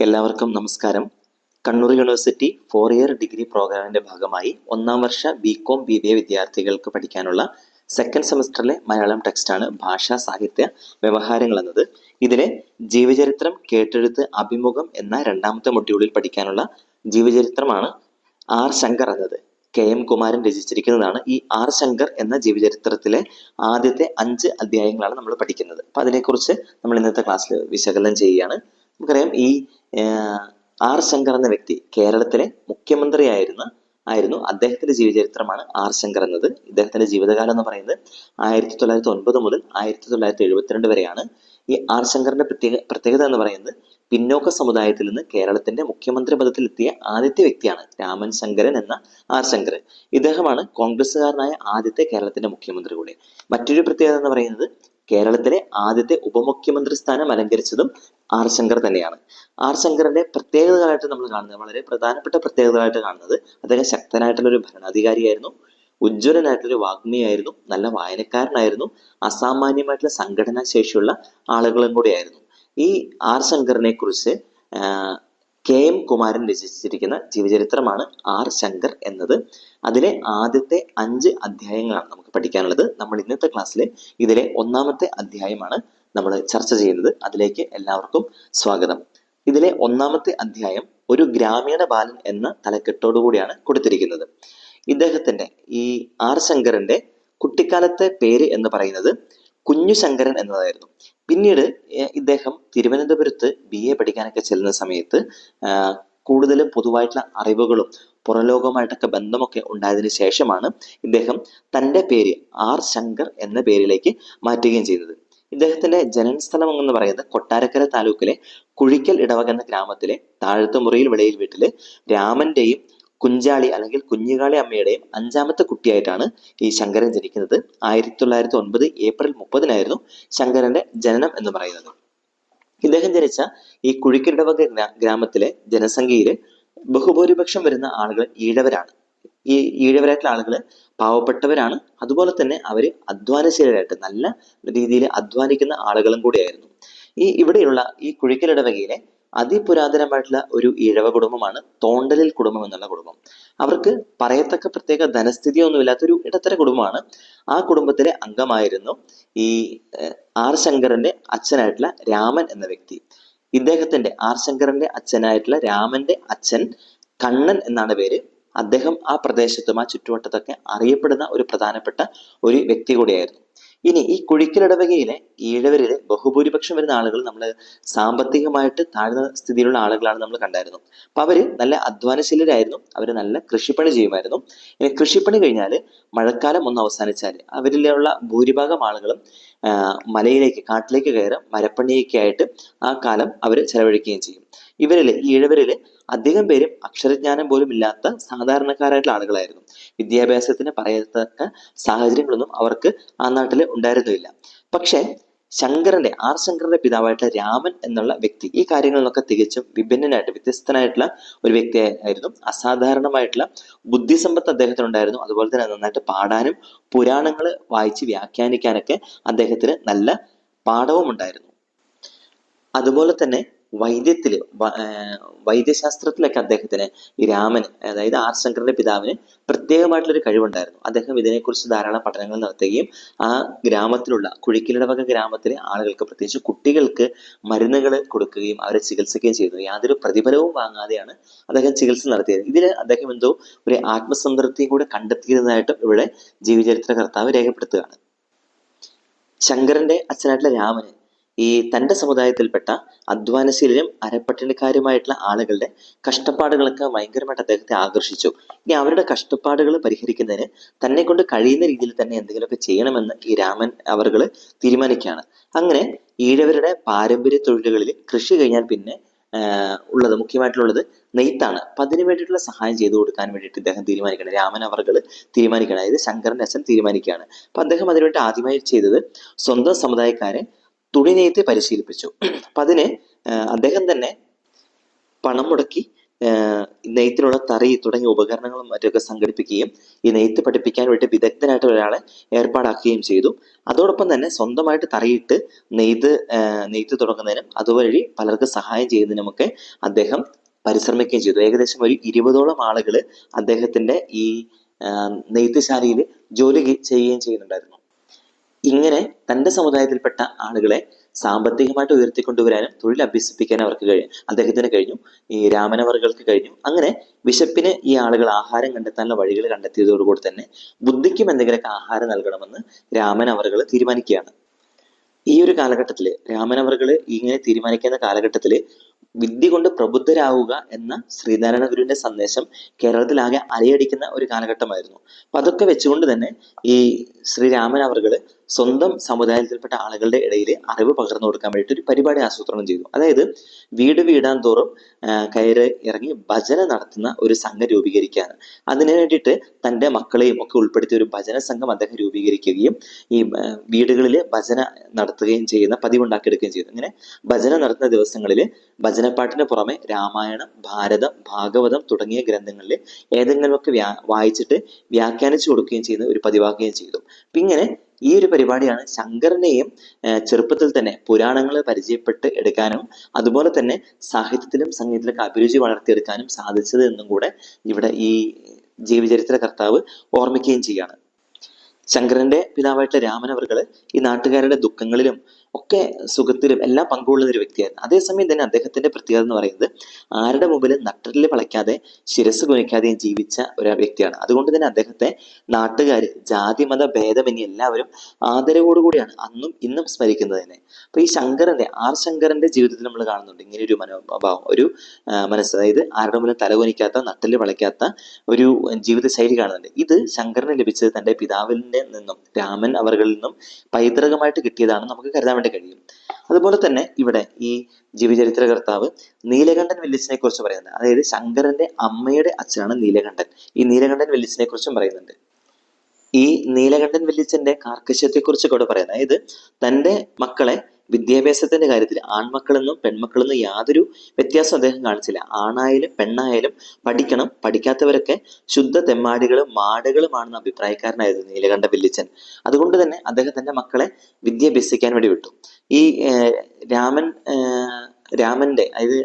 എല്ലാവർക്കും നമസ്കാരം. Kannur university four year degree പ്രോഗ്രാമിന്റെ ഭാഗമായി ഒന്നാം വർഷ B com B B A വിദ്യാർത്ഥികൾക്ക് പഠിക്കാനുള്ള സെക്കൻഡ് സെമസ്റ്ററിലെ മലയാളം ടെക്സ്റ്റാണ് ഭാഷാ സാഹിത്യ വ്യവഹാരങ്ങൾ എന്നത്. ഇതിലെ ജീവചരിത്രം കേട്ടെഴുത്ത് അഭിമുഖം എന്ന രണ്ടാമത്തെ മൊഡ്യൂളിൽ പഠിക്കാനുള്ള ജീവചരിത്രമാണ് ആർ ശങ്കർ എന്നത്. കെ എം കുമാരൻ രചിച്ചിരിക്കുന്നതാണ് ഈ ആർ ശങ്കർ എന്ന ജീവചരിത്രത്തിലെ ആദ്യത്തെ അഞ്ച് അധ്യായങ്ങളാണ് നമ്മൾ പഠിക്കുന്നത്. അപ്പൊ അതിനെക്കുറിച്ച് നമ്മൾ ഇന്നത്തെ ക്ലാസ്സിൽ വിശകലനം ചെയ്യുകയാണ്. നമുക്കറിയാം ഈ ആർ ശങ്കർ എന്ന വ്യക്തി കേരളത്തിലെ മുഖ്യമന്ത്രിയായിരുന്ന ആയിരുന്നു. അദ്ദേഹത്തിന്റെ ജീവചരിത്രമാണ് ആർ ശങ്കർ എന്നത്. ഇദ്ദേഹത്തിന്റെ ജീവിതകാലം എന്ന് പറയുന്നത് ആയിരത്തി തൊള്ളായിരത്തി ഒൻപത് മുതൽ ആയിരത്തി തൊള്ളായിരത്തി എഴുപത്തിരണ്ട് വരെയാണ്. ഈ ആർ ശങ്കറിന്റെ പ്രത്യേക പ്രത്യേകത എന്ന് പറയുന്നത് പിന്നോക്ക സമുദായത്തിൽ നിന്ന് കേരളത്തിന്റെ മുഖ്യമന്ത്രി പദത്തിലെത്തിയ ആദ്യത്തെ വ്യക്തിയാണ് രാമൻ ശങ്കരൻ എന്ന ആർ ശങ്കരൻ ഇദ്ദേഹമാണ് കോൺഗ്രസ്സുകാരനായ ആദ്യത്തെ കേരളത്തിന്റെ മുഖ്യമന്ത്രി കൂടി. മറ്റൊരു പ്രത്യേകത എന്ന് പറയുന്നത് കേരളത്തിലെ ആദ്യത്തെ ഉപമുഖ്യമന്ത്രി സ്ഥാനം അലങ്കരിച്ചതും ആർ ശങ്കർ തന്നെയാണ്. ആർ ശങ്കറിന്റെ പ്രത്യേകതകളായിട്ട് നമ്മൾ കാണുന്നത് വളരെ പ്രധാനപ്പെട്ട പ്രത്യേകതകളായിട്ട് കാണുന്നത് അദ്ദേഹം ശക്തനായിട്ടുള്ള ഒരു ഭരണാധികാരിയായിരുന്നു ഉജ്ജ്വലനായിട്ടുള്ള ഒരു വാഗ്മിയായിരുന്നു നല്ല വായനക്കാരനായിരുന്നു അസാമാന്യമായിട്ടുള്ള സംഘടനാ ശേഷിയുള്ള ആളുകളും കൂടിയായിരുന്നു. ഈ ആർ ശങ്കറിനെ കുറിച്ച് കെ എം കുമാരൻ രചിച്ചിരിക്കുന്ന ജീവചരിത്രമാണ് ആർ ശങ്കർ എന്നത്. അതിലെ ആദ്യത്തെ അഞ്ച് അധ്യായങ്ങളാണ് നമുക്ക് പഠിക്കാനുള്ളത്. നമ്മൾ ഇന്നത്തെ ക്ലാസ്സിലെ ഇതിലെ ഒന്നാമത്തെ അധ്യായമാണ് നമ്മൾ ചർച്ച ചെയ്യുന്നത്. അതിലേക്ക് എല്ലാവർക്കും സ്വാഗതം. ഇതിലെ ഒന്നാമത്തെ അധ്യായം ഒരു ഗ്രാമീണ ബാലൻ എന്ന തലക്കെട്ടോടു കൂടിയാണ് കൊടുത്തിരിക്കുന്നത്. ഇദ്ദേഹത്തിന്റെ ഈ ആർ ശങ്കറിന്റെ കുട്ടിക്കാലത്തെ പേര് എന്ന് പറയുന്നത് കുഞ്ഞു ശങ്കരൻ എന്നതായിരുന്നു. പിന്നീട് ഇദ്ദേഹം തിരുവനന്തപുരത്ത് ബി എ പഠിക്കാനൊക്കെ ചെല്ലുന്ന സമയത്ത് കൂടുതലും പൊതുവായിട്ടുള്ള അറിവുകളും പുറലോകവുമായിട്ടൊക്കെ ബന്ധമൊക്കെ ഉണ്ടായതിനു ശേഷമാണ് ഇദ്ദേഹം തന്റെ പേര് ആർ ശങ്കർ എന്ന പേരിലേക്ക് മാറ്റുകയും ചെയ്തത്. ഇദ്ദേഹത്തിന്റെ ജനനസ്ഥലം എന്ന് പറയുന്നത് കൊട്ടാരക്കര താലൂക്കിലെ കുഴിക്കൽ ഇടവക എന്ന ഗ്രാമത്തിലെ താഴത്തുമുറിയിൽ വിളയിൽ വീട്ടിലെ രാമന്റെയും കുഞ്ചാളി അല്ലെങ്കിൽ കുഞ്ഞുകാളി അമ്മയുടെയും അഞ്ചാമത്തെ കുട്ടിയായിട്ടാണ് ഈ ശങ്കരൻ ജനിക്കുന്നത്. ആയിരത്തി തൊള്ളായിരത്തി ഒൻപത് ഏപ്രിൽ മുപ്പതിനായിരുന്നു ശങ്കരന്റെ ജനനം എന്ന് പറയുന്നത്. ഇദ്ദേഹം ജനിച്ച ഈ കുഴിക്കിടവക ഗ്രാമത്തിലെ ജനസംഖ്യയിൽ ബഹുഭൂരിപക്ഷം വരുന്ന ആളുകൾ ഈഴവരാണ്. ഈ ഈഴവരായിട്ടുള്ള ആളുകൾ പാവപ്പെട്ടവരാണ്. അതുപോലെ തന്നെ അവർ അധ്വാനശീലരായിട്ട് നല്ല രീതിയിൽ അധ്വാനിക്കുന്ന ആളുകളും കൂടിയായിരുന്നു. ഈ ഇവിടെയുള്ള ഈ കുഴിക്കലിടവകയിലെ അതിപുരാതനമായിട്ടുള്ള ഒരു ഇഴവ കുടുംബമാണ് തോണ്ടലിൽ കുടുംബം എന്നുള്ള കുടുംബം. അവർക്ക് പറയത്തക്ക പ്രത്യേക ധനസ്ഥിതിയൊന്നുമില്ലാത്ത ഒരു ഇടത്തര കുടുംബമാണ്. ആ കുടുംബത്തിലെ അംഗമായിരുന്നു ഈ ആർ ശങ്കറിന്റെ അച്ഛനായിട്ടുള്ള രാമൻ എന്ന വ്യക്തി. ഇദ്ദേഹത്തിന്റെ ആർ ശങ്കറിന്റെ അച്ഛനായിട്ടുള്ള രാമന്റെ അച്ഛൻ കണ്ണൻ എന്നാണ് പേര്. അദ്ദേഹം ആ പ്രദേശത്തും ആ ചുറ്റുവട്ടത്തൊക്കെ അറിയപ്പെടുന്ന ഒരു പ്രധാനപ്പെട്ട ഒരു വ്യക്തി കൂടിയായിരുന്നു. ഇനി ഈ കുഴിക്കലിടവകയിലെ ഈഴവരിലെ ബഹുഭൂരിപക്ഷം വരുന്ന ആളുകൾ നമ്മൾ സാമ്പത്തികമായിട്ട് താഴ്ന്ന സ്ഥിതിയിലുള്ള ആളുകളാണ് നമ്മൾ കണ്ടായിരുന്നു. അപ്പൊ അവർ നല്ല അധ്വാനശീലരായിരുന്നു. അവർ നല്ല കൃഷിപ്പണി ചെയ്യുമായിരുന്നു. ഇനി കൃഷിപ്പണി കഴിഞ്ഞാൽ മഴക്കാലം ഒന്ന് അവസാനിച്ചാൽ അവരിലുള്ള ഭൂരിഭാഗം ആളുകളും മലയിലേക്ക് കാട്ടിലേക്ക് കയറി മരപ്പണിയൊക്കെ ആയിട്ട് ആ കാലം അവർ ചെലവഴിക്കുകയും ചെയ്യും. ഇവരിൽ ഈ അധികം പേരും അക്ഷരജ്ഞാനം പോലും ഇല്ലാത്ത സാധാരണക്കാരായിട്ടുള്ള ആളുകളായിരുന്നു. വിദ്യാഭ്യാസത്തിന് പറയത്തക്ക സാഹചര്യങ്ങളൊന്നും അവർക്ക് ആ നാട്ടിൽ ഉണ്ടായിരുന്നില്ല. പക്ഷേ ശങ്കരന്റെ ആർ ശങ്കരന്റെ പിതാവായിട്ടുള്ള രാമൻ എന്നുള്ള വ്യക്തി ഈ കാര്യങ്ങളിലൊക്കെ തികച്ചും വിഭിന്നനായിട്ട് വ്യത്യസ്തനായിട്ടുള്ള ഒരു വ്യക്തി ആയിരുന്നു അസാധാരണമായിട്ടുള്ള ബുദ്ധിസമ്പത്ത് അദ്ദേഹത്തിനുണ്ടായിരുന്നു. അതുപോലെ തന്നെ നന്നായിട്ട് പാടാനും പുരാണങ്ങൾ വായിച്ച് വ്യാഖ്യാനിക്കാനൊക്കെ അദ്ദേഹത്തിന് നല്ല പാഠവും ഉണ്ടായിരുന്നു അതുപോലെ തന്നെ വൈദ്യത്തിൽ വ- വൈദ്യശാസ്ത്രത്തിലൊക്കെ അദ്ദേഹത്തിന് ഈ രാമന് അതായത് ആർ ശങ്കറിന്റെ പിതാവിന് പ്രത്യേകമായിട്ടുള്ള ഒരു കഴിവുണ്ടായിരുന്നു. അദ്ദേഹം ഇതിനെക്കുറിച്ച് ധാരാളം പഠനങ്ങൾ നടത്തുകയും ആ ഗ്രാമത്തിലുള്ള കുഴിക്കിലിടവക ഗ്രാമത്തിലെ ആളുകൾക്ക് പ്രത്യേകിച്ച് കുട്ടികൾക്ക് മരുന്നുകൾ കൊടുക്കുകയും അവരെ ചികിത്സിക്കുകയും ചെയ്തു. യാതൊരു പ്രതിഫലവും വാങ്ങാതെയാണ് അദ്ദേഹം ചികിത്സ നടത്തിയത്. ഇതിൽ അദ്ദേഹം എന്തോ ഒരു ആത്മസംതൃപ്തി കൂടെ കണ്ടെത്തിയതായിട്ടും ഇവിടെ ജീവചരിത്ര കർത്താവ് രേഖപ്പെടുത്തുകയാണ്. ശങ്കരന്റെ അച്ഛനായിട്ടുള്ള രാമന് ഈ തന്റെ സമുദായത്തിൽപ്പെട്ട അധ്വാനശീലരും അരപ്പട്ടിണിക്കാരുമായിട്ടുള്ള ആളുകളുടെ കഷ്ടപ്പാടുകളൊക്കെ ഭയങ്കരമായിട്ട് അദ്ദേഹത്തെ ആകർഷിച്ചു. ഇനി അവരുടെ കഷ്ടപ്പാടുകൾ പരിഹരിക്കുന്നതിന് തന്നെ കൊണ്ട് കഴിയുന്ന രീതിയിൽ തന്നെ എന്തെങ്കിലുമൊക്കെ ചെയ്യണമെന്ന് ഈ രാമൻ അവർകൾ തീരുമാനിക്കുകയാണ്. അങ്ങനെ ഈഴവരുടെ പാരമ്പര്യ തൊഴിലുകളിൽ കൃഷി കഴിഞ്ഞാൽ പിന്നെ ഉള്ളത് മുഖ്യമായിട്ടുള്ളത് നെയ്ത്താണ്. അപ്പൊ അതിനു വേണ്ടിയിട്ടുള്ള സഹായം ചെയ്തു കൊടുക്കാൻ വേണ്ടിയിട്ട് ഇദ്ദേഹം തീരുമാനിക്കണം രാമൻ അവർകൾ തീരുമാനിക്കണം അതായത് ശങ്കരൻ അച്ഛൻ തീരുമാനിക്കുകയാണ്. അപ്പൊ അദ്ദേഹം അതിനുവേണ്ടി ആദ്യമായി ചെയ്തത് സ്വന്തം സമുദായക്കാരെ തുണി നെയ്ത്ത് പരിശീലിപ്പിച്ചു. അപ്പൊ അതിന് അദ്ദേഹം തന്നെ പണം മുടക്കി നെയ്ത്തിനുള്ള തറി തുടങ്ങിയ ഉപകരണങ്ങളും മറ്റൊക്കെ സംഘടിപ്പിക്കുകയും ഈ നെയ്ത്ത് പഠിപ്പിക്കാൻ വേണ്ടി വിദഗ്ധനായിട്ട് ഒരാളെ ഏർപ്പാടാക്കുകയും ചെയ്തു. അതോടൊപ്പം തന്നെ സ്വന്തമായിട്ട് തറിയിട്ട് നെയ്ത് നെയ്ത്ത് തുടങ്ങുന്നതിനും അതുവഴി പലർക്ക് സഹായം ചെയ്യുന്നതിനുമൊക്കെ അദ്ദേഹം പരിശ്രമിക്കുകയും ചെയ്തു. ഏകദേശം ഒരു ഇരുപതോളം ആളുകൾ അദ്ദേഹത്തിന്റെ ഈ നെയ്ത്ത് നെയ്ത്തുശാലയിൽ ജോലി ചെയ്യുകയും ചെയ്യുന്നുണ്ടായിരുന്നു. ഇങ്ങനെ തന്റെ സമുദായത്തിൽപ്പെട്ട ആളുകളെ സാമ്പത്തികമായിട്ട് ഉയർത്തിക്കൊണ്ടുവരാനും തൊഴിൽ അഭ്യസിപ്പിക്കാനും അവർക്ക് കഴിയും അദ്ദേഹത്തിന് കഴിഞ്ഞു. ഈ രാമനവറുകൾക്ക് കഴിഞ്ഞു. അങ്ങനെ വിശപ്പിന് ഈ ആളുകൾ ആഹാരം കണ്ടെത്താനുള്ള വഴികൾ കണ്ടെത്തിയതോടുകൂടി തന്നെ ബുദ്ധിക്കും എന്തെങ്കിലുമൊക്കെ ആഹാരം നൽകണമെന്ന് രാമനവറുകൾ തീരുമാനിക്കുകയാണ്. ഈ ഒരു കാലഘട്ടത്തിൽ രാമനവറുകൾ ഇങ്ങനെ തീരുമാനിക്കുന്ന കാലഘട്ടത്തിൽ വിദ്യ കൊണ്ട് പ്രബുദ്ധരാവുക എന്ന ശ്രീനാരായണ ഗുരുവിന്റെ സന്ദേശം കേരളത്തിലാകെ അലയടിക്കുന്ന ഒരു കാലഘട്ടമായിരുന്നു. അപ്പൊ അതൊക്കെ വെച്ചുകൊണ്ട് തന്നെ ഈ ശ്രീരാമൻ അവർകൾ സ്വന്തം സമുദായത്തിൽപ്പെട്ട ആളുകളുടെ ഇടയിൽ അറിവ് പകർന്നു കൊടുക്കാൻ വേണ്ടിയിട്ട് ഒരു പരിപാടി ആസൂത്രണം ചെയ്തു. അതായത് വീട് വീടാൻ തോറും കയറി ഇറങ്ങി ഭജന നടത്തുന്ന ഒരു സംഘം രൂപീകരിക്കുകയാണ്. അതിനു വേണ്ടിയിട്ട് തന്റെ മക്കളെയും ഒക്കെ ഉൾപ്പെടുത്തിയ ഒരു ഭജന സംഘം അദ്ദേഹം രൂപീകരിക്കുകയും ഈ വീടുകളിൽ ഭജന നടത്തുകയും ചെയ്യുന്ന പതിവുണ്ടാക്കിയെടുക്കുകയും ചെയ്തു. അങ്ങനെ ഭജന നടത്തുന്ന ദിവസങ്ങളിൽ ഭജനപ്പാട്ടിന് പുറമെ രാമായണം ഭാരതം ഭാഗവതം തുടങ്ങിയ ഗ്രന്ഥങ്ങളിൽ ഏതെങ്കിലുമൊക്കെ വ്യാ വായിച്ചിട്ട് വ്യാഖ്യാനിച്ചു കൊടുക്കുകയും ചെയ്യുന്ന ഒരു പതിവാക്കുകയും ചെയ്തു. അപ്പൊ ഇങ്ങനെ ഈ ഒരു പരിപാടിയാണ് ശങ്കരനെയും ചെറുപ്പത്തിൽ തന്നെ പുരാണങ്ങൾ പരിചയപ്പെട്ട് എടുക്കാനും അതുപോലെ തന്നെ സാഹിത്യത്തിലും സംഗീതത്തിലൊക്കെ അഭിരുചി വളർത്തിയെടുക്കാനും സാധിച്ചത് എന്നും കൂടെ ഇവിടെ ഈ ജീവചരിത്ര കർത്താവ് ഓർമ്മിക്കുകയും ചെയ്യുകയാണ് ശങ്കരന്റെ പിതാവായിട്ടുള്ള രാമൻ രാമനവർകൾ ഈ നാട്ടുകാരുടെ ദുഃഖങ്ങളിലും ഒക്കെ സുഖത്തിലും എല്ലാം പങ്കുകൊള്ളുന്ന ഒരു വ്യക്തിയായിരുന്നു അതേസമയം തന്നെ അദ്ദേഹത്തിന്റെ പ്രത്യേകത എന്ന് പറയുന്നത് ആരുടെ മുമ്പിൽ നട്ടലിൽ വളയ്ക്കാതെ ശിരസ് കുനിക്കാതെയും ജീവിച്ച ഒരു വ്യക്തിയാണ്. അതുകൊണ്ട് തന്നെ അദ്ദേഹത്തെ നാട്ടുകാർ ജാതി മത ഭേദമന്യേ എല്ലാവരും ആദരവോടുകൂടിയാണ് അന്നും ഇന്നും സ്മരിക്കുന്നത് തന്നെ. അപ്പൊ ഈ ശങ്കരന്റെ ആർ ശങ്കരന്റെ ജീവിതത്തിൽ നമ്മൾ കാണുന്നുണ്ട് ഇങ്ങനെ ഒരു മനോഭാവം ഒരു മനസ്സ്. അതായത് ആരുടെ മുന്നിൽ തലകുനിക്കാത്ത നട്ടൽ വളയ്ക്കാത്ത ഒരു ജീവിത ശൈലി കാണുന്നുണ്ട്. ഇത് ശങ്കരന് ലഭിച്ചത് തന്റെ പിതാവിൽ നിന്നും രാമൻ അവരിൽ നിന്നും പൈതൃകമായിട്ട് കിട്ടിയതാണ് നമുക്ക് കരുതാൻ വേണ്ടി കഴിയും. അതുപോലെ തന്നെ ഇവിടെ ഈ ജീവചരിത്ര കർത്താവ് നീലകണ്ഠൻ വെല്ലിച്ചിനെ കുറിച്ച് പറയുന്നുണ്ട്. അതായത് ശങ്കരന്റെ അമ്മയുടെ അച്ഛനാണ് നീലകണ്ഠൻ. ഈ നീലകണ്ഠൻ വെല്ലിച്ചിനെ കുറിച്ചും പറയുന്നുണ്ട്. ഈ നീലകണ്ഠൻ വെല്ലിച്ചന്റെ കാർക്കശ്യത്തെ കുറിച്ച് കൂടെ പറയുന്നത് അതായത് തന്റെ മക്കളെ വിദ്യാഭ്യാസത്തിന്റെ കാര്യത്തിൽ ആൺമക്കളെന്നും പെൺമക്കളെന്നും യാതൊരു വ്യത്യാസം അദ്ദേഹം കാണിച്ചില്ല. ആണായാലും പെണ്ണായാലും പഠിക്കണം. പഠിക്കാത്തവരൊക്കെ ശുദ്ധ തെമ്മാടികളും മാടുകളുമാണെന്ന അഭിപ്രായക്കാരനായിരുന്നു നീലകണ്ഠ വില്ലിച്ചൻ. അതുകൊണ്ട് തന്നെ അദ്ദേഹം തന്റെ മക്കളെ വിദ്യാഭ്യസിക്കാൻ വേണ്ടി വിട്ടു. ഈ രാമൻ രാമന്റെ അതായത്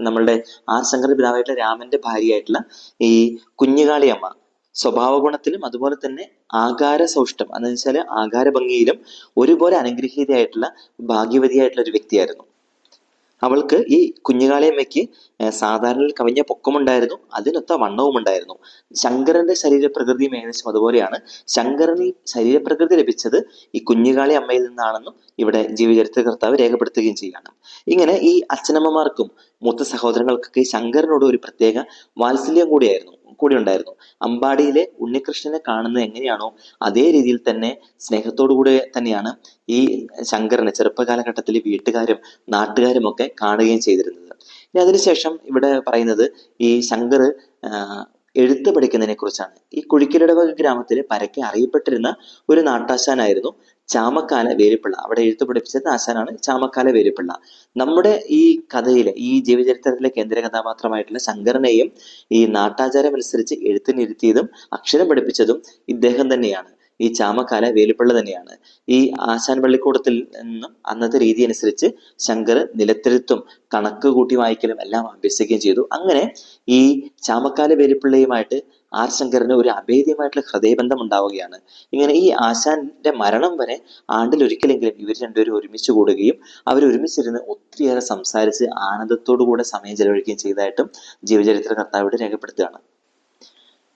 നമ്മളുടെ ആർ ശങ്കർ പിതാവായിട്ടുള്ള രാമന്റെ ഭാര്യയായിട്ടുള്ള ഈ കുഞ്ഞുകാളിയമ്മ സ്വഭാവ ഗുണത്തിലും അതുപോലെ തന്നെ ആകാര സൗഷ്ടം എന്ന് വെച്ചാൽ ആകാര ഭംഗിയിലും ഒരുപോലെ അനുഗ്രഹീതയായിട്ടുള്ള ഭാഗ്യവതിയായിട്ടുള്ള ഒരു വ്യക്തിയായിരുന്നു. അവൾക്ക് ഈ കുഞ്ഞുകാളിയമ്മയ്ക്ക് സാധാരണ കവിഞ്ഞ പൊക്കമുണ്ടായിരുന്നു. അതിനൊത്ത വണ്ണവും ഉണ്ടായിരുന്നു ശങ്കരന്റെ ശരീരപ്രകൃതിയും ഏകദേശം അതുപോലെയാണ്. ശങ്കരന് ഈ ശരീരപ്രകൃതി ലഭിച്ചത് ഈ കുഞ്ഞുകാളി അമ്മയിൽ നിന്നാണെന്നും ഇവിടെ ജീവചരിത്ര കർത്താവ് രേഖപ്പെടുത്തുകയും ചെയ്യുകയാണ്. ഇങ്ങനെ ഈ അച്ഛനമ്മമാർക്കും മൂത്ത സഹോദരങ്ങൾക്കൊക്കെ ശങ്കരനോട് ഒരു പ്രത്യേക വാത്സല്യം കൂടിയായിരുന്നു. കൂടി ഉണ്ടായിരുന്നു. അമ്പാടിയിലെ ഉണ്ണികൃഷ്ണനെ കാണുന്നത് എങ്ങനെയാണോ അതേ രീതിയിൽ തന്നെ സ്നേഹത്തോടു കൂടെ തന്നെയാണ് ഈ ശങ്കരനെ ചെറുപ്പകാലഘട്ടത്തിൽ വീട്ടുകാരും നാട്ടുകാരും ഒക്കെ കാണുകയും ചെയ്തിരുന്നത്. ഇനി അതിനുശേഷം ഇവിടെ പറയുന്നത് ഈ ശങ്കർ എഴുത്ത് പഠിക്കുന്നതിനെ കുറിച്ചാണ്. ഈ കുഴിക്കലിടവക ഗ്രാമത്തിലെ പരക്കെ അറിയപ്പെട്ടിരുന്ന ഒരു നാട്ടാശാനായിരുന്നു ചാമക്കാല വേലിപ്പിള്ള. അവിടെ എഴുത്ത് പഠിപ്പിച്ചത് ആശാനാണ് ചാമക്കാല വേലിപ്പിള്ള. നമ്മുടെ ഈ കഥയിലെ ഈ ജീവചരിത്രത്തിലെ കേന്ദ്ര കഥാപാത്രമായിട്ടുള്ള ശങ്കരനെയും ഈ നാട്ടാചാരം അനുസരിച്ച് എഴുത്തിനിരുത്തിയതും അക്ഷരം പഠിപ്പിച്ചതും ഇദ്ദേഹം തന്നെയാണ്. ഈ ചാമക്കാല വേലിപ്പള്ളി തന്നെയാണ്. ഈ ആശാൻ പള്ളിക്കൂടത്തിൽ നിന്നും അന്നത്തെ രീതി അനുസരിച്ച് ശങ്കർ നിലത്തെഴുത്തും കണക്ക് കൂട്ടി വായിക്കലും എല്ലാം അഭ്യസിക്കുകയും ചെയ്തു. അങ്ങനെ ഈ ചാമക്കാല വേലിപ്പള്ളിയുമായിട്ട് ആർ ശങ്കറിന് ഒരു അഭേദ്യമായിട്ടുള്ള ഹൃദയബന്ധം ഉണ്ടാവുകയാണ്. ഇങ്ങനെ ഈ ആശാന്റെ മരണം വരെ ആണ്ടിൽ ഒരിക്കലെങ്കിലും ഇവർ രണ്ടുപേരും ഒരുമിച്ച് കൂടുകയും അവർ ഒരുമിച്ചിരുന്ന് ഒത്തിരിയേറെ സംസാരിച്ച് ആനന്ദത്തോടു കൂടെ സമയം ചെലവഴിക്കുകയും ചെയ്തതായിട്ടും ജീവചരിത്ര കർത്താവിടെ രേഖപ്പെടുത്തുകയാണ്.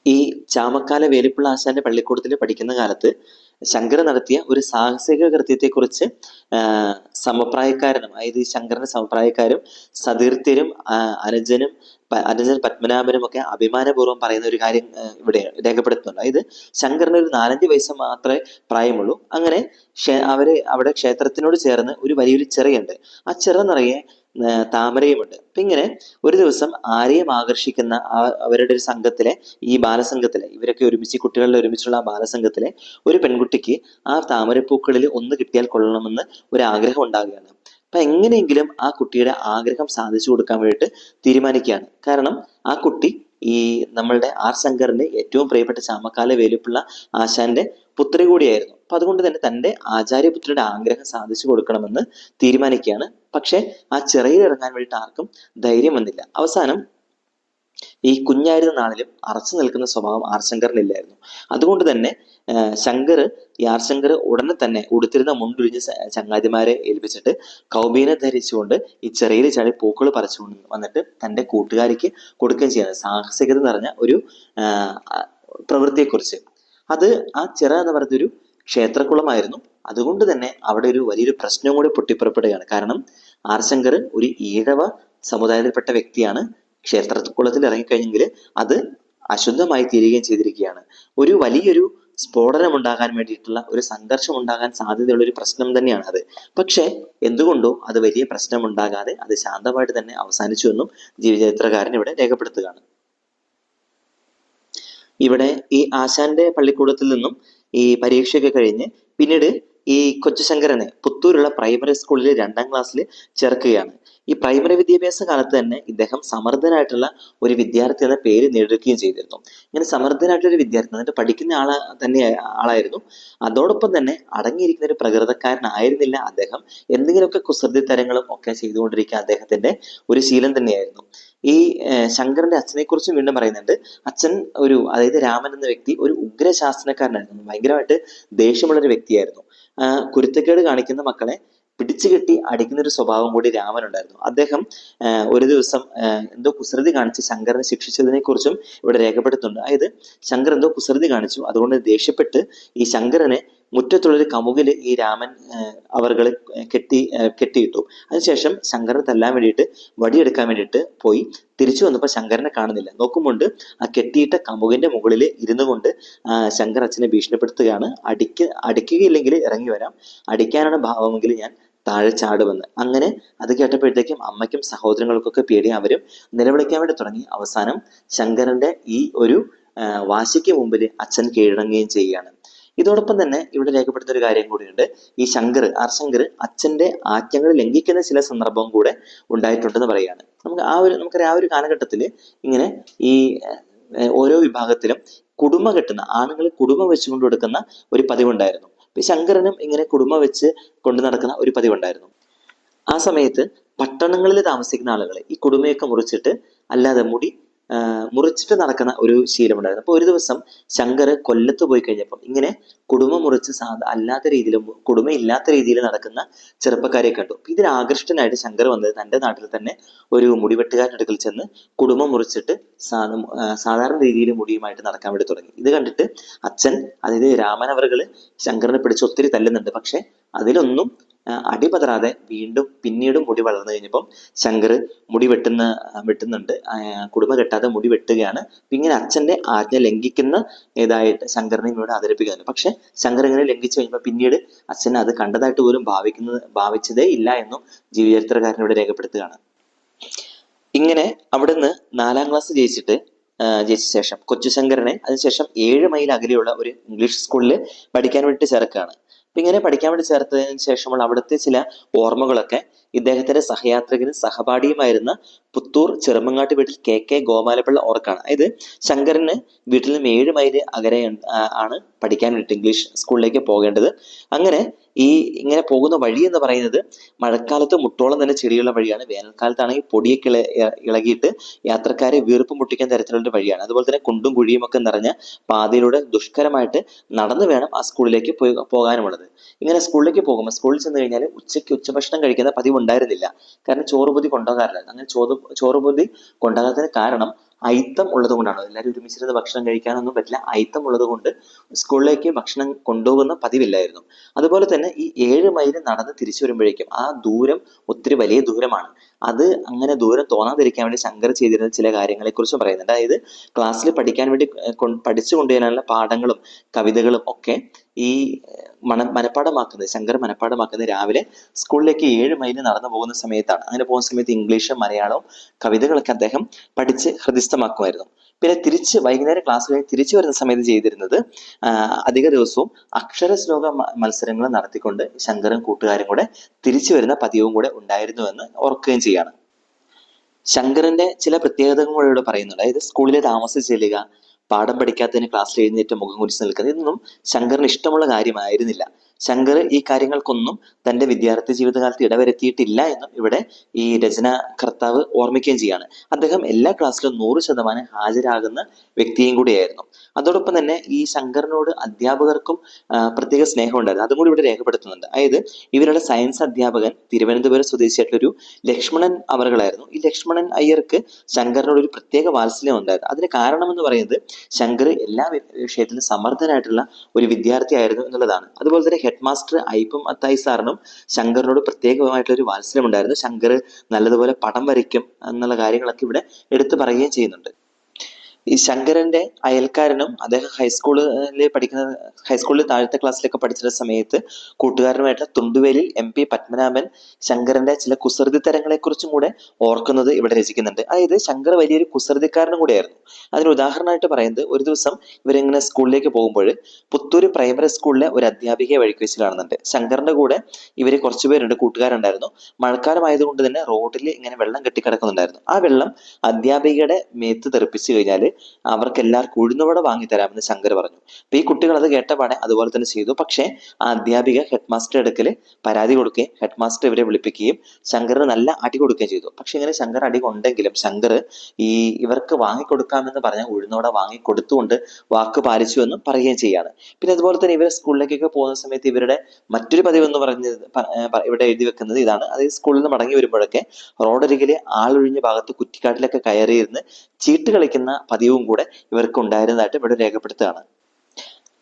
ഈ ചാമക്കാല വേലിപ്പിള്ള ആശാന്റെ പള്ളിക്കൂടത്തിൽ പഠിക്കുന്ന കാലത്ത് ശങ്കർ നടത്തിയ ഒരു സാഹസിക കൃത്യത്തെക്കുറിച്ച് കുറിച്ച് സമപ്രായക്കാരനും അതായത് ഈ ശങ്കരന്റെ സമപ്രായക്കാരും സതീർത്ഥ്യരും അനുജനും അനുജൻ പത്മനാഭനും ഒക്കെ അഭിമാനപൂർവം പറയുന്ന ഒരു കാര്യം ഇവിടെ രേഖപ്പെടുത്തുന്നുണ്ട്. അതായത് ശങ്കറിന് ഒരു നാലഞ്ച് വയസ്സ് മാത്രമേ പ്രായമുള്ളൂ. അങ്ങനെ അവർ അവിടെ ക്ഷേത്രത്തിനോട് ചേർന്ന് ഒരു വലിയൊരു ചിറയുണ്ട്. ആ ചിറ നിറയെ താമരയുമുണ്ട്. അപ്പൊ ഇങ്ങനെ ഒരു ദിവസം ആരെയും ആകർഷിക്കുന്ന അവരുടെ ഒരു സംഘത്തിലെ ഈ ബാലസംഘത്തിലെ ഇവരൊക്കെ ഒരുമിച്ച് കുട്ടികളുടെ ഒരുമിച്ചുള്ള ആ ബാലസംഘത്തിലെ ഒരു പെൺകുട്ടിക്ക് ആ താമരപ്പൂക്കളിൽ ഒന്ന് കിട്ടിയാൽ കൊള്ളണമെന്ന് ഒരു ആഗ്രഹം ഉണ്ടാകുകയാണ്. അപ്പൊ എങ്ങനെയെങ്കിലും ആ കുട്ടിയുടെ ആഗ്രഹം സാധിച്ചു കൊടുക്കാൻ വേണ്ടിയിട്ട് തീരുമാനിക്കുകയാണ്. കാരണം ആ കുട്ടി ഈ നമ്മളുടെ ആർ ശങ്കറിന്റെ ഏറ്റവും പ്രിയപ്പെട്ട ചാമക്കാല വേലുപ്പിള്ള ആശാന്റെ പുത്രി കൂടിയായിരുന്നു. അപ്പൊ അതുകൊണ്ട് തന്നെ തന്റെ ആചാര്യപുത്രിയുടെ ആഗ്രഹം സാധിച്ചു കൊടുക്കണമെന്ന് തീരുമാനിക്കുകയാണ്. പക്ഷെ ആ ചിറയിൽ ഇറങ്ങാൻ വേണ്ടിയിട്ട് ആർക്കും ധൈര്യം വന്നില്ല. അവസാനം ഈ കുഞ്ഞായിരുന്ന നാളിലും അറച്ചു നിൽക്കുന്ന സ്വഭാവം ആർശങ്കറിനില്ലായിരുന്നു. അതുകൊണ്ട് തന്നെ ശങ്കർ ഈ ആർശങ്കർ ഉടനെ തന്നെ ഉടുത്തിരുന്ന മുണ്ടുരിഞ്ഞ ചങ്ങാതിമാരെ ഏൽപ്പിച്ചിട്ട് കൗബീനെ ധരിച്ചുകൊണ്ട് ഈ ചെറിയ ചാടി പൂക്കൾ പറിച്ചുകൊണ്ട് വന്നിട്ട് തന്റെ കൂട്ടുകാരിക്ക് കൊടുക്കുകയും ചെയ്യുന്നത് സാഹസികത നിറഞ്ഞ ഒരു പ്രവൃത്തിയെക്കുറിച്ച്. അത് ആ ചിറ എന്ന് പറയുന്നൊരു ക്ഷേത്രക്കുളമായിരുന്നു അതുകൊണ്ട് തന്നെ അവിടെ ഒരു വലിയൊരു പ്രശ്നം കൂടി പൊട്ടിപ്പുറപ്പെടുകയാണ്. കാരണം ആർശങ്കർ ഒരു ഈഴവ സമുദായത്തിൽപ്പെട്ട വ്യക്തിയാണ്. ക്ഷേത്രക്കുളത്തിൽ ഇറങ്ങിക്കഴിഞ്ഞെങ്കിൽ അത് അശുദ്ധമായി തീരുകയും ചെയ്തിരിക്കുകയാണ്. ഒരു വലിയൊരു സ്ഫോടനം ഉണ്ടാകാൻ വേണ്ടിയിട്ടുള്ള ഒരു സംഘർഷം ഉണ്ടാകാൻ സാധ്യതയുള്ള ഒരു പ്രശ്നം തന്നെയാണ് അത്. പക്ഷേ എന്തുകൊണ്ടോ അത് വലിയ പ്രശ്നം ഉണ്ടാകാതെ അത് ശാന്തമായിട്ട് തന്നെ അവസാനിച്ചു എന്നും ജീവചരിത്രകാരൻ ഇവിടെ രേഖപ്പെടുത്തുകയാണ്. ഇവിടെ ഈ ആശാന്റെ പള്ളിക്കൂടത്തിൽ നിന്നും ഈ പരീക്ഷയൊക്കെ കഴിഞ്ഞ് പിന്നീട് ഈ കൊച്ചുശങ്കരനെ പുത്തൂരുള്ള പ്രൈമറി സ്കൂളിൽ രണ്ടാം ക്ലാസ്സിൽ ചേർക്കുകയാണ്. ഈ പ്രൈമറി വിദ്യാഭ്യാസ കാലത്ത് തന്നെ ഇദ്ദേഹം സമർത്ഥനായിട്ടുള്ള ഒരു വിദ്യാർത്ഥി എന്ന പേര് നേടുകയും ചെയ്തിരുന്നു. ഇങ്ങനെ സമർത്ഥനായിട്ടുള്ള ഒരു വിദ്യാർത്ഥി എന്നിട്ട് പഠിക്കുന്ന ആള തന്നെ ആളായിരുന്നു. അതോടൊപ്പം തന്നെ അടങ്ങിയിരിക്കുന്ന ഒരു പ്രകൃതക്കാരനായിരുന്നില്ല അദ്ദേഹം. എന്തെങ്കിലുമൊക്കെ കുസൃതി തരങ്ങളും ഒക്കെ ചെയ്തുകൊണ്ടിരിക്കുക അദ്ദേഹത്തിന്റെ ഒരു ശീലം തന്നെയായിരുന്നു. ഈ ശങ്കറിന്റെ അച്ഛനെ കുറിച്ചും വീണ്ടും പറയുന്നുണ്ട്. അച്ഛൻ ഒരു അതായത് രാമൻ എന്ന വ്യക്തി ഒരു ഉഗ്രശാസനക്കാരനായിരുന്നു. ഭയങ്കരമായിട്ട് ദേഷ്യമുള്ള ഒരു വ്യക്തിയായിരുന്നു. കുരുത്തക്കേട് കാണിക്കുന്ന മക്കളെ പിടിച്ചു കെട്ടി അടിക്കുന്ന ഒരു സ്വഭാവം കൂടി രാമൻ ഉണ്ടായിരുന്നു അദ്ദേഹം ഒരു ദിവസം എന്തോ കുസൃതി കാണിച്ച് ശങ്കറിനെ ശിക്ഷിച്ചതിനെ കുറിച്ചും ഇവിടെ രേഖപ്പെടുത്തുന്നുണ്ട്. അതായത് ശങ്കർ എന്തോ കുസൃതി കാണിച്ചു. അതുകൊണ്ട് ദേഷ്യപ്പെട്ട് ഈ ശങ്കരനെ മുറ്റത്തുള്ളൊരു കമുകിൽ ഈ രാമൻ അവർകളെ കെട്ടി കെട്ടിയിട്ടു. അതിനുശേഷം ശങ്കരനെ തല്ലാൻ വേണ്ടിയിട്ട് വടിയെടുക്കാൻ വേണ്ടിയിട്ട് പോയി. തിരിച്ചു വന്നപ്പോൾ ശങ്കരനെ കാണുന്നില്ല. നോക്കുമ്പോണ്ട് ആ കെട്ടിയിട്ട കമുകിന്റെ മുകളിൽ ഇരുന്നു കൊണ്ട് ശങ്കർ അച്ഛനെ ഭീഷണിപ്പെടുത്തുകയാണ്. അടിക്ക അടിക്കുകയില്ലെങ്കിൽ ഇറങ്ങി വരാം. അടിക്കാനാണ് ഭാവമെങ്കിൽ ഞാൻ താഴെ ചാടുമെന്ന്. അങ്ങനെ അത് കേട്ടപ്പോഴത്തേക്കും അമ്മയ്ക്കും സഹോദരങ്ങൾക്കൊക്കെ പേടി. അവരും നിലവിളിക്കാൻ വേണ്ടി തുടങ്ങി. അവസാനം ശങ്കരന്റെ ഈ ഒരു വാശിക്ക് മുമ്പിൽ അച്ഛൻ കീഴടങ്ങുകയും ചെയ്യുകയാണ്. ഇതോടൊപ്പം തന്നെ ഇവിടെ രേഖപ്പെടുത്തുന്ന ഒരു കാര്യം കൂടിയുണ്ട്. ഈ ശങ്കർ ആർ ശങ്കർ അച്ഛന്റെ ആജ്ഞകൾ ലംഘിക്കുന്ന ചില സന്ദർഭം കൂടെ ഉണ്ടായിട്ടുണ്ടെന്ന് പറയുകയാണ്. നമുക്ക് ആ ഒരു നമുക്കറിയാം ആ ഒരു കാലഘട്ടത്തിൽ ഇങ്ങനെ ഈ ഓരോ വിഭാഗത്തിലും കുടുംബ കെട്ടുന്ന ആണുങ്ങൾ കുടുംബ വെച്ചുകൊണ്ട് കൊടുക്കുന്ന ഒരു പതിവുണ്ടായിരുന്നു. ശങ്കരനും ഇങ്ങനെ കുടുംബ വെച്ച് കൊണ്ടു നടക്കുന്ന ഒരു പതിവുണ്ടായിരുന്നു. ആ സമയത്ത് പട്ടണങ്ങളിൽ താമസിക്കുന്ന ആളുകൾ ഈ കുടുംബയൊക്കെ മുറിച്ചിട്ട് അല്ലാതെ മുടി മുറിച്ചിട്ട് നടക്കുന്ന ഒരു ശീലമുണ്ടായിരുന്നു. അപ്പോൾ ഒരു ദിവസം ശങ്കർ കൊല്ലത്ത് പോയി കഴിഞ്ഞപ്പം ഇങ്ങനെ കുടുംബം മുറിച്ച് സാധാ അല്ലാത്ത രീതിയിൽ കുടുംബമില്ലാത്ത രീതിയിൽ നടക്കുന്ന ചെറുപ്പക്കാരെ കണ്ടു. ഇതിൽ ആകൃഷ്ടനായിട്ട് ശങ്കർ വന്നത് തന്റെ നാട്ടിൽ തന്നെ ഒരു മുടിവെട്ടുകാരൻ അടുക്കൽ ചെന്ന് കുടുംബം മുറിച്ചിട്ട് സാധ സാധാരണ രീതിയിൽ മുടിയുമായിട്ട് നടക്കാൻ വേണ്ടി തുടങ്ങി. ഇത് കണ്ടിട്ട് അച്ഛൻ അതായത് രാമൻ അവർകൾ ശങ്കറിനെ പിടിച്ച് ഒത്തിരി തല്ലുന്നുണ്ട്. പക്ഷെ അതിലൊന്നും അടിപതറാതെ വീണ്ടും പിന്നീടും മുടി വളർന്നു കഴിഞ്ഞപ്പം ശങ്കർ മുടി വെട്ടുന്ന വെട്ടുന്നുണ്ട്. കുടുംബ കെട്ടാതെ മുടി വെട്ടുകയാണ്. ഇങ്ങനെ അച്ഛന്റെ ആജ്ഞ ലംഘിക്കുന്ന ഇതായിട്ട് ശങ്കറിനെ ഇവിടെ അവതരിപ്പിക്കുന്നുണ്ട് പക്ഷെ ശങ്കർ ഇങ്ങനെ ലംഘിച്ചു കഴിഞ്ഞപ്പോൾ പിന്നീട് അച്ഛൻ അത് കണ്ടതായിട്ട് പോലും ഭാവിക്കുന്നത് ഭാവിച്ചതേ ഇല്ല എന്നും ജീവചരിത്രകാരൻ ഇവിടെ രേഖപ്പെടുത്തുകയാണ്. ഇങ്ങനെ അവിടുന്ന് നാലാം ക്ലാസ് ജയിച്ചിട്ട് ജയിച്ച ശേഷം കൊച്ചു ശങ്കറിനെ അതിനുശേഷം ഏഴ് മൈൽ അകലെയുള്ള ഒരു ഇംഗ്ലീഷ് സ്കൂളിൽ പഠിക്കാൻ വേണ്ടി ചേർക്കുകയാണ്. ഇങ്ങനെ പഠിക്കാൻ വേണ്ടി ചേർത്തതിന് ശേഷമുള്ള അവിടുത്തെ ചില ഓർമ്മകളൊക്കെ ഇദ്ദേഹത്തിന്റെ സഹയാത്രികനും സഹപാഠിയുമായിരുന്ന പുത്തൂർ ചെറുമങ്ങാട്ട് വീട്ടിൽ കെ കെ ഗോപാലപിള്ള ഓർക്കാണ്. അതായത് ശങ്കരന് വീട്ടിൽ നിന്നും ഏഴ് മൈൽ അകലെ ആണ് പഠിക്കാൻ വേണ്ടിയിട്ട് ഇംഗ്ലീഷ് സ്കൂളിലേക്ക് പോകേണ്ടത്. അങ്ങനെ ഈ ഇങ്ങനെ പോകുന്ന വഴി എന്ന് പറയുന്നത് മഴക്കാലത്ത് മുട്ടോളം തന്നെ ചെടിയുള്ള വഴിയാണ്. വേനൽക്കാലത്താണെങ്കിൽ പൊടിയൊക്കെ ഇള ഇളകിയിട്ട് യാത്രക്കാരെ വീർപ്പ് മുട്ടിക്കാൻ തരത്തിലുള്ള വഴിയാണ്. അതുപോലെ തന്നെ കുണ്ടും കുഴിയും ഒക്കെ നിറഞ്ഞ പാതയിലൂടെ ദുഷ്കരമായിട്ട് നടന്നു വേണം ആ സ്കൂളിലേക്ക് പോയി പോകാനുമുള്ളത് ഇങ്ങനെ സ്കൂളിലേക്ക് പോകുമ്പോൾ സ്കൂളിൽ ചെന്ന് കഴിഞ്ഞാൽ ഉച്ചയ്ക്ക് ഉച്ചഭക്ഷണം കഴിക്കുന്ന പതിവ് ഉണ്ടായിരുന്നില്ല. കാരണം ചോറുപൊതി കൊണ്ടുപോകാറില്ല അങ്ങനെ ചോറ് ചോറുപൊതി കൊണ്ടുപോകാത്തതിന് കാരണം അയിത്തം ഉള്ളത് കൊണ്ടാണ്. എല്ലാവരും ഒരുമിച്ചിരുന്ന് ഭക്ഷണം കഴിക്കാനൊന്നും പറ്റില്ല. അയിത്തം ഉള്ളത് കൊണ്ട് സ്കൂളിലേക്ക് ഭക്ഷണം കൊണ്ടുപോകുന്ന പതിവില്ലായിരുന്നു. അതുപോലെ തന്നെ ഈ ഏഴ് മൈൽ നടന്ന് തിരിച്ചു വരുമ്പോഴേക്കും ആ ദൂരം ഒത്തിരി വലിയ ദൂരമാണ്. അത് അങ്ങനെ ദൂരം തോന്നാതിരിക്കാൻ വേണ്ടി ശങ്കർ ചെയ്തിരുന്ന ചില കാര്യങ്ങളെ കുറിച്ചും പറയുന്നുണ്ട്. അതായത് ക്ലാസ്സിൽ പഠിക്കാൻ വേണ്ടി പഠിച്ചു കൊണ്ടുവരാനുള്ള പാഠങ്ങളും കവിതകളും ഒക്കെ ഈ മണ മന മനപ്പാടമാക്കുന്നത് ശങ്കർ മനപ്പാടമാക്കുന്നത് രാവിലെ സ്കൂളിലേക്ക് ഏഴ് മൈൽ നടന്നു പോകുന്ന സമയത്താണ്. അങ്ങനെ പോകുന്ന സമയത്ത് ഇംഗ്ലീഷും മലയാളവും കവിതകളൊക്കെ അദ്ദേഹം പഠിച്ച് ഹൃദിസ്ഥമാക്കുമായിരുന്നു. പിന്നെ തിരിച്ച് വൈകുന്നേരം ക്ലാസ് കഴിഞ്ഞ് തിരിച്ചു വരുന്ന സമയത്ത് ചെയ്തിരുന്നത് അധിക ദിവസവും അക്ഷര ശ്ലോക മത്സരങ്ങൾ നടത്തിക്കൊണ്ട് ശങ്കറും കൂട്ടുകാരും കൂടെ തിരിച്ചു വരുന്ന പതിവും കൂടെ ഉണ്ടായിരുന്നു എന്ന് ഓർക്കുകയും ചെയ്യാണ്. ശങ്കറിന്റെ ചില പ്രത്യേകതകളോട് പറയുന്നുണ്ട്. അതായത് സ്കൂളിലെ താമസിച്ച് ചെല്ലുക പാഠം പഠിക്കാത്തതിന് ക്ലാസ്സിൽ എഴുന്നേറ്റ് മുഖം കുരിച്ച് നിൽക്കുന്നത് ഇതൊന്നും ശങ്കറിന് ഇഷ്ടമുള്ള കാര്യമായിരുന്നില്ല. ശങ്കർ ഈ കാര്യങ്ങൾക്കൊന്നും തന്റെ വിദ്യാർത്ഥി ജീവിതകാലത്ത് ഇടവരുത്തിയിട്ടില്ല എന്നും ഇവിടെ ഈ രചനാകർത്താവ് ഓർമ്മിക്കുകയും ചെയ്യാണ്. അദ്ദേഹം എല്ലാ ക്ലാസ്സിലും നൂറ് ശതമാനം ഹാജരാകുന്ന വ്യക്തിയും കൂടിയായിരുന്നു. അതോടൊപ്പം തന്നെ ഈ ശങ്കറിനോട് അധ്യാപകർക്കും പ്രത്യേക സ്നേഹം ഉണ്ടായിരുന്നു അതും കൂടി ഇവിടെ രേഖപ്പെടുത്തുന്നുണ്ട്. അതായത് ഇവരുടെ സയൻസ് അധ്യാപകൻ തിരുവനന്തപുരം സ്വദേശിയായിട്ടുള്ളൊരു ലക്ഷ്മണൻ അവറുകളായിരുന്നു ഈ ലക്ഷ്മണൻ അയ്യർക്ക് ശങ്കറിനോട് ഒരു പ്രത്യേക വാത്സല്യം ഉണ്ടായിരുന്നു. അതിന് കാരണം എന്ന് പറയുന്നത് ശങ്കർ എല്ലാ വിഷയത്തിലും സമർത്ഥനായിട്ടുള്ള ഒരു വിദ്യാർത്ഥിയായിരുന്നു എന്നുള്ളതാണ്. അതുപോലെ തന്നെ ഹെഡ് മാസ്റ്റർ ഐപ്പം അത്തായി സാറിനും ശങ്കറിനോട് പ്രത്യേകമായിട്ടുള്ള ഒരു വാത്സല്യം ഉണ്ടായിരുന്നു ശങ്കർ നല്ലതുപോലെ പടം വരയ്ക്കും എന്നുള്ള കാര്യങ്ങളൊക്കെ ഇവിടെ എടുത്തു പറയുകയും ചെയ്യുന്നുണ്ട്. ഈ ശങ്കരന്റെ അയൽക്കാരനും അദ്ദേഹം ഹൈസ്കൂളിൽ പഠിക്കുന്ന ഹൈസ്കൂളിൽ താഴത്തെ ക്ലാസ്സിലൊക്കെ പഠിച്ചിരുന്ന സമയത്ത് കൂട്ടുകാരനുമായിട്ടുള്ള തുണ്ടുവേലിൽ എം പി പത്മനാഭൻ ശങ്കരന്റെ ചില കുസൃതി കുറിച്ചും കൂടെ ഓർക്കുന്നത് ഇവിടെ രചിക്കുന്നുണ്ട്. അതായത് ശങ്കർ വലിയൊരു കുസൃതിക്കാരനും കൂടെയായിരുന്നു. അതിന് ഉദാഹരണമായിട്ട് പറയുന്നത് ഒരു ദിവസം ഇവരിങ്ങനെ സ്കൂളിലേക്ക് പോകുമ്പോൾ പുത്തൂര് പ്രൈമറി സ്കൂളിലെ ഒരു അധ്യാപികയെ വഴിക്ക് വെച്ച് കാണുന്നുണ്ട്. ശങ്കറിന്റെ കൂടെ ഇവർ കുറച്ച് പേരുണ്ട് കൂട്ടുകാരുണ്ടായിരുന്നു. മഴക്കാലമായതുകൊണ്ട് തന്നെ റോഡിൽ ഇങ്ങനെ വെള്ളം കെട്ടിക്കിടക്കുന്നുണ്ടായിരുന്നു. ആ വെള്ളം അധ്യാപികയുടെ മേത്ത് തെറിപ്പിച്ചു കഴിഞ്ഞാൽ അവർക്ക് എല്ലാവർക്കും ഉഴുന്നുവട വാങ്ങി തരാമെന്ന് ശങ്കർ പറഞ്ഞു. അപ്പൊ ഈ കുട്ടികൾ അത് കേട്ടപാടെ അതുപോലെ തന്നെ ചെയ്തു. പക്ഷേ ആ അധ്യാപിക ഹെഡ് മാസ്റ്റർ അടുക്കൽ പരാതി കൊടുക്കുകയും ഹെഡ് മാസ്റ്റർ ഇവരെ വിളിപ്പിക്കുകയും ശങ്കറിന് നല്ല അടി കൊടുക്കുകയും ചെയ്തു. പക്ഷെ ഇങ്ങനെ ശങ്കർ അടി കൊണ്ടെങ്കിലും ശങ്കർ ഈ ഇവർക്ക് വാങ്ങിക്കൊടുക്കാമെന്ന് പറഞ്ഞ ഉഴുന്നുവട വാങ്ങിക്കൊടുത്തുകൊണ്ട് വാക്ക് പാലിച്ചു എന്ന് പറയുകയും ചെയ്യാണ്. പിന്നെ അതുപോലെ തന്നെ ഇവരെ സ്കൂളിലേക്കൊക്കെ പോകുന്ന സമയത്ത് ഇവരുടെ മറ്റൊരു പതിവ് എന്ന് പറഞ്ഞത് ഇവിടെ എഴുതി വെക്കുന്നത് ഇതാണ്. അതായത് സ്കൂളിൽ നിന്ന് മടങ്ങി വരുമ്പോഴൊക്കെ റോഡരികിലെ ആളൊഴിഞ്ഞ ഭാഗത്ത് കുറ്റിക്കാട്ടിലൊക്കെ കയറിയിരുന്ന് ചീട്ട് കളിക്കുന്ന പതിവും കൂടെ ഇവർക്ക് ഉണ്ടായിരുന്നതായിട്ട് ഇവിടെ രേഖപ്പെടുത്തുകയാണ്.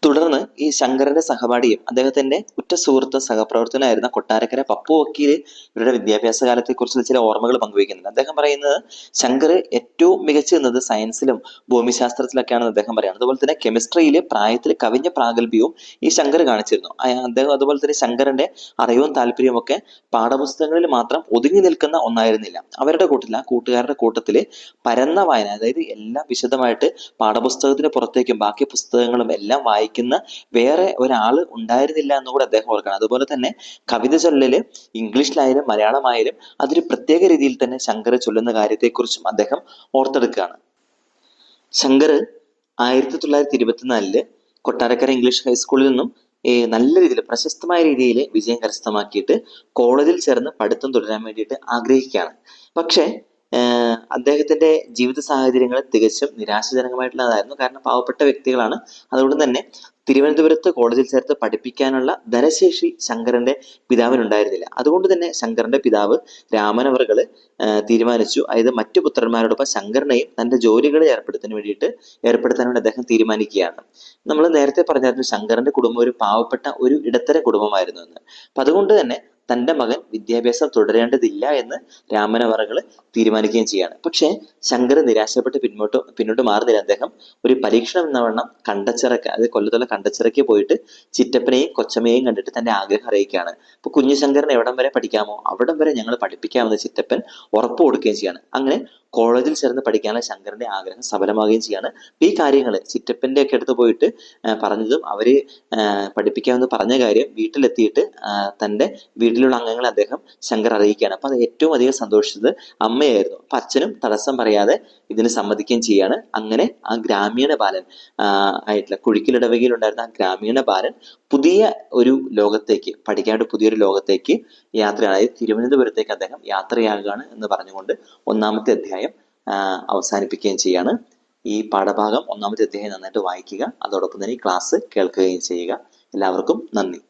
തുടർന്ന് ഈ ശങ്കരന്റെ സഹപാഠിയും അദ്ദേഹത്തിന്റെ ഉറ്റ സുഹൃത്ത് സഹപ്രവർത്തനായിരുന്ന കൊട്ടാരക്കര പപ്പു വക്കീൽ ഇവരുടെ വിദ്യാഭ്യാസ കാലത്തെ കുറിച്ചുള്ള ചില ഓർമ്മകൾ പങ്കുവയ്ക്കുന്നുണ്ട്. അദ്ദേഹം പറയുന്നത് ശങ്കർ ഏറ്റവും മികച്ചു നിന്നത് സയൻസിലും ഭൂമിശാസ്ത്രത്തിലൊക്കെയാണെന്ന് അദ്ദേഹം പറയുന്നത് അതുപോലെ തന്നെ കെമിസ്ട്രിയിലെ പ്രായത്തിൽ കവിഞ്ഞ പ്രാഗൽഭ്യവും ഈ ശങ്കർ കാണിച്ചിരുന്നു. അദ്ദേഹം അതുപോലെ തന്നെ ശങ്കരന്റെ അറിവും താല്പര്യവും ഒക്കെ പാഠപുസ്തകങ്ങളിൽ മാത്രം ഒതുങ്ങി നിൽക്കുന്ന ഒന്നായിരുന്നില്ല. അവരുടെ കൂട്ടത്തിൽ ആ കൂട്ടുകാരുടെ കൂട്ടത്തിൽ പരന്ന വായന അതായത് എല്ലാം വിശദമായിട്ട് പാഠപുസ്തകത്തിന് പുറത്തേക്കും ബാക്കി പുസ്തകങ്ങളും എല്ലാം വായിക്കുന്ന വേറെ ഒരാൾ ഉണ്ടായിരുന്നില്ല എന്ന് കൂടെ അദ്ദേഹം ഓർക്കണം. അതുപോലെ തന്നെ കവിത ചൊല്ലല് ഇംഗ്ലീഷിലായാലും മലയാളമായാലും അതൊരു പ്രത്യേക രീതിയിൽ തന്നെ ശങ്കർ ചൊല്ലുന്ന കാര്യത്തെക്കുറിച്ചും അദ്ദേഹം ഓർത്തെടുക്കുകയാണ്. ശങ്കർ ആയിരത്തി തൊള്ളായിരത്തി ഇരുപത്തിനാലിൽ കൊട്ടാരക്കര ഇംഗ്ലീഷ് ഹൈസ്കൂളിൽ നിന്നും നല്ല രീതിയിൽ പ്രശസ്തമായ രീതിയിൽ വിജയം കരസ്ഥമാക്കിയിട്ട് കോളേജിൽ ചേർന്ന് പഠിത്തം തുടരാൻ വേണ്ടിയിട്ട് ആഗ്രഹിക്കുകയാണ്. പക്ഷേ ഏഹ് അദ്ദേഹത്തിന്റെ ജീവിത സാഹചര്യങ്ങൾ തികച്ചും നിരാശാജനകമായിട്ടുള്ളതായിരുന്നു. കാരണം പാവപ്പെട്ട വ്യക്തികളാണ്. അതുകൊണ്ട് തന്നെ തിരുവനന്തപുരത്ത് കോളേജിൽ ചേർത്ത് പഠിപ്പിക്കാനുള്ള ധനശേഷി ശങ്കരന്റെ പിതാവിനുണ്ടായിരുന്നില്ല. അതുകൊണ്ട് തന്നെ ശങ്കരന്റെ പിതാവ് രാമനവറുകൾ തീരുമാനിച്ചു. അതായത് മറ്റു പുത്രന്മാരോടൊപ്പം ശങ്കരനെയും തന്റെ ജോലികളിൽ ഏർപ്പെടുത്താൻ വേണ്ടിയിട്ട് ഏർപ്പെടുത്താൻ വേണ്ടി അദ്ദേഹം തീരുമാനിക്കുകയാണ്. നമ്മൾ നേരത്തെ പറഞ്ഞായിരുന്നു ശങ്കരന്റെ കുടുംബം ഒരു പാവപ്പെട്ട ഒരു ഇടത്തര കുടുംബമായിരുന്നു എന്ന്. അപ്പൊ അതുകൊണ്ട് തന്നെ തന്റെ മകൻ വിദ്യാഭ്യാസം തുടരേണ്ടതില്ല എന്ന് രാമനവറകൾ തീരുമാനിക്കുകയും ചെയ്യുകയാണ് പക്ഷേ ശങ്കർ നിരാശപ്പെട്ട് പിന്നോട്ട് പിന്നോട്ട് മാറുന്നില്ല. അദ്ദേഹം ഒരു പരീക്ഷണം എന്നവണ്ണം കണ്ടച്ചിറക്ക് അതായത് കൊല്ലത്തുള്ള കണ്ടച്ചിറക്ക് പോയിട്ട് ചിറ്റപ്പനെയും കൊച്ചമ്മയെയും കണ്ടിട്ട് തന്റെ ആഗ്രഹം അറിയിക്കുകയാണ്. അപ്പോൾ കുഞ്ഞു ശങ്കരൻ എവിടം വരെ പഠിക്കാമോ? അവിടം വരെ ഞങ്ങൾ പഠിപ്പിക്കാമെന്ന് ചിറ്റപ്പൻ ഉറപ്പ് കൊടുക്കുകയും ചെയ്യാണ്. അങ്ങനെ കോളേജിൽ ചേർന്ന് പഠിക്കാനുള്ള ശങ്കരന്റെ ആഗ്രഹം സഫലമാവുകയും ചെയ്യാണ്. ഈ കാര്യങ്ങൾ ചിറ്റപ്പന്റെ ഒക്കെ അടുത്ത് പോയിട്ട് പറഞ്ഞതും അവർ പഠിപ്പിക്കാമെന്ന് പറഞ്ഞ കാര്യം വീട്ടിലെത്തിയിട്ട് തന്റെ തന്റെ വീട്ടിലുള്ള അംഗങ്ങളെ അദ്ദേഹം ശങ്കർ അറിയിക്കുകയാണ്. അപ്പൊ അത് ഏറ്റവും അധികം സന്തോഷിച്ചത് അമ്മയായിരുന്നു. അപ്പൊ അച്ഛനും തടസ്സം പറയാതെ ഇതിന് സമ്മതിക്കുകയും ചെയ്യാണ്. അങ്ങനെ ആ ഗ്രാമീണ ബാലൻ ആയിട്ടുള്ള കുഴിക്കലിടവകയിൽ ഉണ്ടായിരുന്ന ആ ഗ്രാമീണ ബാലൻ പുതിയ ഒരു ലോകത്തേക്ക് പഠിക്കാണ്ട് പുതിയൊരു ലോകത്തേക്ക് യാത്രയാണ്. തിരുവനന്തപുരത്തേക്ക് അദ്ദേഹം യാത്രയാകുകയാണ് എന്ന് പറഞ്ഞുകൊണ്ട് ഒന്നാമത്തെ അധ്യായം അവസാനിപ്പിക്കുകയും ചെയ്യാണ്. ഈ പാഠഭാഗം ഒന്നാമത്തെ അധ്യായം നന്നായിട്ട് വായിക്കുക. അതോടൊപ്പം തന്നെ ഈ ക്ലാസ് കേൾക്കുകയും ചെയ്യുക. എല്ലാവർക്കും നന്ദി.